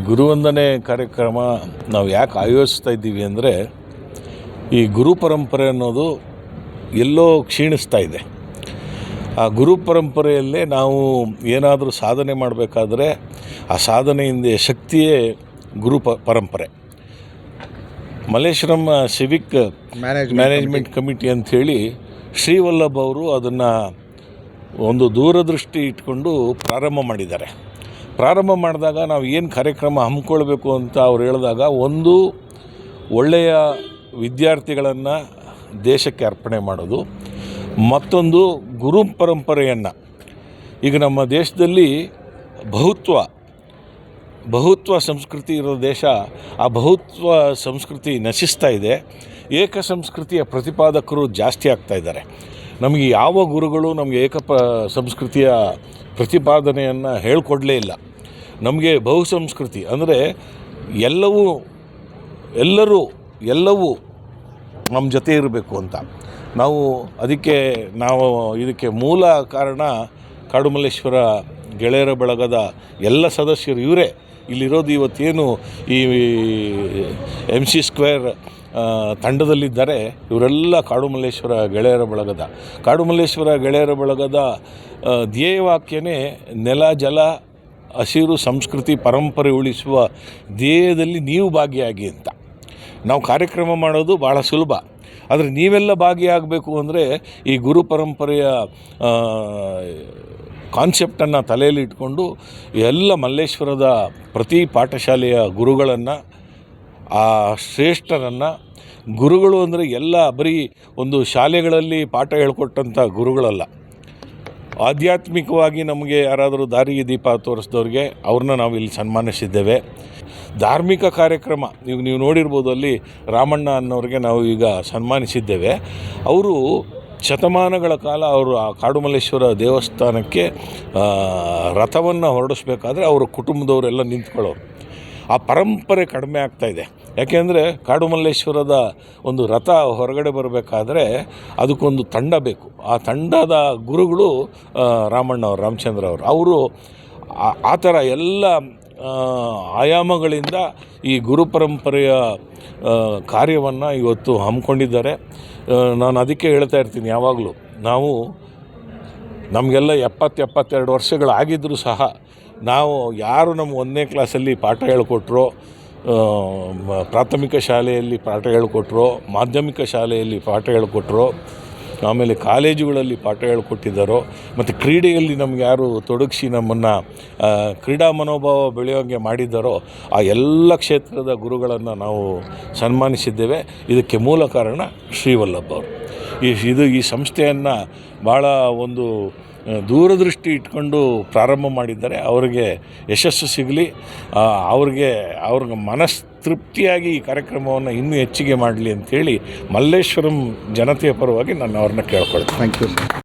ಗುರುವಂದನೆ ಕಾರ್ಯಕ್ರಮ ನಾವು ಯಾಕೆ ಆಯೋಜಿಸ್ತಾ ಇದ್ದೀವಿ ಅಂದರೆ ಈ ಗುರು ಪರಂಪರೆ ಅನ್ನೋದು ಎಲ್ಲೋ ಕ್ಷೀಣಿಸ್ತಾ ಇದೆ. ಆ ಗುರು ಪರಂಪರೆಯಲ್ಲೇ ನಾವು ಏನಾದರೂ ಸಾಧನೆ ಮಾಡಬೇಕಾದ್ರೆ ಆ ಸಾಧನೆಯಿಂದ ಶಕ್ತಿಯೇ ಗುರು ಪ ಪರಂಪರೆ. Malleshwaram civic management management committee ಅಂಥೇಳಿ ಶ್ರೀವಲ್ಲಭ್ ಅವರು ಅದನ್ನು ಒಂದು ದೂರದೃಷ್ಟಿ ಇಟ್ಕೊಂಡು ಪ್ರಾರಂಭ ಮಾಡಿದ್ದಾರೆ. ಪ್ರಾರಂಭ ಮಾಡಿದಾಗ ನಾವು ಏನು ಕಾರ್ಯಕ್ರಮ ಹಮ್ಮಿಕೊಳ್ಬೇಕು ಅಂತ ಅವ್ರು ಹೇಳಿದಾಗ ಒಂದು ಒಳ್ಳೆಯ ವಿದ್ಯಾರ್ಥಿಗಳನ್ನು ದೇಶಕ್ಕೆ ಅರ್ಪಣೆ ಮಾಡೋದು, ಮತ್ತೊಂದು ಗುರು ಪರಂಪರೆಯನ್ನು. ಈಗ ನಮ್ಮ ದೇಶದಲ್ಲಿ ಬಹುತ್ವ ಬಹುತ್ವ ಸಂಸ್ಕೃತಿ ಇರೋ ದೇಶ, ಆ ಬಹುತ್ವ ಸಂಸ್ಕೃತಿ ನಶಿಸ್ತಾ ಇದೆ. ಏಕ ಸಂಸ್ಕೃತಿಯ ಪ್ರತಿಪಾದಕರು ಜಾಸ್ತಿ ಆಗ್ತಾ ಇದ್ದಾರೆ. ನಮಗೆ ಯಾವ ಗುರುಗಳು ನಮಗೆ ಏಕ ಸಂಸ್ಕೃತಿಯ ಪ್ರತಿಪಾದನೆಯನ್ನು ಹೇಳ್ಕೊಡಲೇ ಇಲ್ಲ. ನಮಗೆ ಬಹು ಸಂಸ್ಕೃತಿ ಅಂದರೆ ಎಲ್ಲವೂ, ಎಲ್ಲರೂ, ಎಲ್ಲವೂ ನಮ್ಮ ಜೊತೆ ಇರಬೇಕು ಅಂತ. ನಾವು ಅದಕ್ಕೆ, ನಾವು ಇದಕ್ಕೆ ಮೂಲ ಕಾರಣ ಕಾಡುಮಲ್ಲೇಶ್ವರ ಗೆಳೆಯರ ಬಳಗದ ಎಲ್ಲ ಸದಸ್ಯರು ಇವರೇ. ಇಲ್ಲಿರೋದು ಇವತ್ತೇನು ಈ ಎಂ ಸಿ ಸ್ಕ್ವೇರ್ ತಂಡದಲ್ಲಿದ್ದಾರೆ. ಇವರೆಲ್ಲ ಕಾಡುಮಲ್ಲೇಶ್ವರ ಗೆಳೆಯರ ಬಳಗದ. ಕಾಡುಮಲ್ಲೇಶ್ವರ ಗೆಳೆಯರ ಬಳಗದ ಧ್ಯೇಯವಾಕ್ಯನೇ ನೆಲ, ಜಲ, ಹಸಿರು ಸಂಸ್ಕೃತಿ ಪರಂಪರೆ ಉಳಿಸುವ ಧ್ಯೇಯದಲ್ಲಿ ನೀವು ಭಾಗಿಯಾಗಿ ಅಂತ. ನಾವು ಕಾರ್ಯಕ್ರಮ ಮಾಡೋದು ಭಾಳ ಸುಲಭ. ಆದರೆ ನೀವೆಲ್ಲ ಭಾಗಿಯಾಗಬೇಕು ಅಂದರೆ ಈ ಗುರು ಪರಂಪರೆಯ ಕಾನ್ಸೆಪ್ಟನ್ನು ತಲೆಯಲ್ಲಿ ಇಟ್ಕೊಂಡು ಎಲ್ಲ ಮಲ್ಲೇಶ್ವರದ ಪ್ರತಿ ಪಾಠಶಾಲೆಯ ಗುರುಗಳನ್ನು, ಆ ಶ್ರೇಷ್ಠರನ್ನು, ಗುರುಗಳು ಅಂದರೆ ಎಲ್ಲ ಬರೀ ಒಂದು ಶಾಲೆಗಳಲ್ಲಿ ಪಾಠ ಹೇಳ್ಕೊಟ್ಟಂಥ ಗುರುಗಳಲ್ಲ. ಆಧ್ಯಾತ್ಮಿಕವಾಗಿ ನಮಗೆ ಯಾರಾದರೂ ದಾರಿಗೆ ದೀಪ ತೋರಿಸಿದವ್ರಿಗೆ ಅವ್ರನ್ನ ನಾವು ಇಲ್ಲಿ ಸನ್ಮಾನಿಸಿದ್ದೇವೆ. ಧಾರ್ಮಿಕ ಕಾರ್ಯಕ್ರಮ, ಈಗ ನೀವು ನೋಡಿರ್ಬೋದು ಅಲ್ಲಿ ರಾಮಣ್ಣ ಅನ್ನೋರಿಗೆ ನಾವು ಈಗ ಸನ್ಮಾನಿಸಿದ್ದೇವೆ. ಅವರು ಶತಮಾನಗಳ ಕಾಲ ಅವರು ಆ ಕಾಡುಮಲ್ಲೇಶ್ವರ ದೇವಸ್ಥಾನಕ್ಕೆ ರಥವನ್ನು ಹೊರಡಿಸ್ಬೇಕಾದ್ರೆ ಅವರ ಕುಟುಂಬದವರೆಲ್ಲ ನಿಂತ್ಕೊಳ್ಳೋರು. ಆ ಪರಂಪರೆ ಕಡಿಮೆ ಆಗ್ತಾ ಇದೆ. ಯಾಕೆಂದರೆ ಕಾಡುಮಲ್ಲೇಶ್ವರದ ಒಂದು ರಥ ಹೊರಗಡೆ ಬರಬೇಕಾದ್ರೆ ಅದಕ್ಕೊಂದು ತಂಡ ಬೇಕು. ಆ ತಂಡದ ಗುರುಗಳು ರಾಮಣ್ಣವ್ರು ರಾಮಚಂದ್ರ ಅವರು. ಅವರು ಆ- ಥರ ಎಲ್ಲ ಆಯಾಮಗಳಿಂದ ಈ ಗುರು ಪರಂಪರೆಯ ಕಾರ್ಯವನ್ನು ಇವತ್ತು ಹಮ್ಮಿಕೊಂಡಿದ್ದಾರೆ. ನಾನು ಅದಕ್ಕೆ ಹೇಳ್ತಾ ಇರ್ತೀನಿ ಯಾವಾಗಲೂ. ನಾವು ನಮಗೆಲ್ಲ ಎಪ್ಪತ್ತು ಎಪ್ಪತ್ತೆರಡು ವರ್ಷಗಳಾಗಿದ್ದರೂ ಸಹ ನಾವು ಯಾರು ನಮ್ಮ ಒಂದನೇ ಕ್ಲಾಸಲ್ಲಿ ಪಾಠ ಹೇಳ್ಕೊಟ್ರೋ ಪ್ರಾಥಮಿಕ ಶಾಲೆಯಲ್ಲಿ ಪಾಠ ಹೇಳಿಕೊಟ್ರೋ ಮಾಧ್ಯಮಿಕ ಶಾಲೆಯಲ್ಲಿ ಪಾಠ ಹೇಳಿಕೊಟ್ರೋ ಆಮೇಲೆ ಕಾಲೇಜುಗಳಲ್ಲಿ ಪಾಠ ಹೇಳಿಕೊಟ್ಟಿದ್ದಾರೋ ಮತ್ತು ಕ್ರೀಡೆಯಲ್ಲಿ ನಮ್ಗೆ ಯಾರು ತೊಡಗಿಸಿ ನಮ್ಮನ್ನು ಕ್ರೀಡಾ ಮನೋಭಾವ ಬೆಳೆಯೋಂಗೆ ಮಾಡಿದ್ದಾರೋ, ಆ ಎಲ್ಲ ಕ್ಷೇತ್ರದ ಗುರುಗಳನ್ನು ನಾವು ಸನ್ಮಾನಿಸಿದ್ದೇವೆ. ಇದಕ್ಕೆ ಮೂಲ ಕಾರಣ ಶ್ರೀವಲ್ಲಭ ಅವರು. ಈ, ಇದು ಈ ಸಂಸ್ಥೆಯನ್ನು ಭಾಳ ಒಂದು ದೂರದೃಷ್ಟಿ ಇಟ್ಕೊಂಡು ಪ್ರಾರಂಭ ಮಾಡಿದ್ದಾರೆ. ಅವರಿಗೆ ಯಶಸ್ಸು ಸಿಗಲಿ. ಅವ್ರಿಗೆ ಅವ್ರಿಗೆ ಮನಸ್ತೃಪ್ತಿಯಾಗಿ ಈ ಕಾರ್ಯಕ್ರಮವನ್ನು ಇನ್ನೂ ಹೆಚ್ಚಿಗೆ ಮಾಡಲಿ ಅಂಥೇಳಿ ಮಲ್ಲೇಶ್ವರಂ ಜನತೆಯ ಪರವಾಗಿ ನಾನು ಅವ್ರನ್ನ ಕೇಳ್ಕೊಳ್ತೀನಿ. Thank you